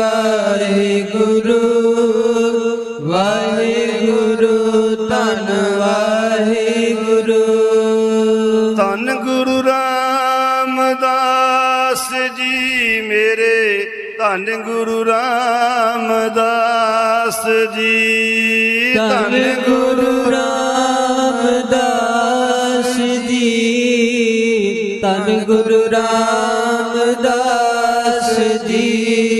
ਵਾਹਿਗੁਰੂ ਵਾਹਿਗੁਰੂ ਧੰਨ ਵਾਹਿਗੁਰੂ। ਧੰਨ ਗੁਰੂ ਰਾਮਦਾਸ ਜੀ ਮੇਰੇ ਧੰਨ ਗੁਰੂ ਰਾਮਦਾਸ ਜੀ। ਧੰਨ ਗੁਰੂ ਰਾਮਦਾਸ ਜੀ ਧੰਨ ਗੁਰੂ ਰਾਮਦਾਸ ਜੀ।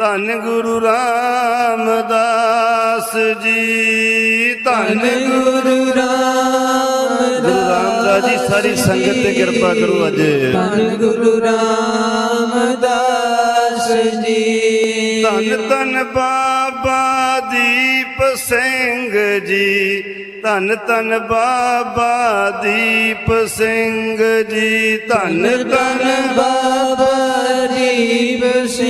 ਧੰਨ ਗੁਰੂ ਰਾਮਦਾਸ ਜੀ ਧੰਨ ਗੁਰੂ ਰਾਮਦਾਸ ਜੀ ਸਾਰੀ ਸੰਗਤ ਤੇ ਕਿਰਪਾ ਕਰੋ ਅੱਜ। ਧੰਨ ਗੁਰੂ ਰਾਮਦਾਸ ਜੀ। ਧੰਨ ਧੰਨ ਬਾਬਾ ਦੀਪ ਸਿੰਘ ਜੀ ਧੰਨ ਧੰਨ ਬਾਬਾ ਦੀਪ ਸਿੰਘ ਜੀ ਧੰਨ ਧੰਨ ਬਾਬਾ ਦੀਪ ਸਿੰਘ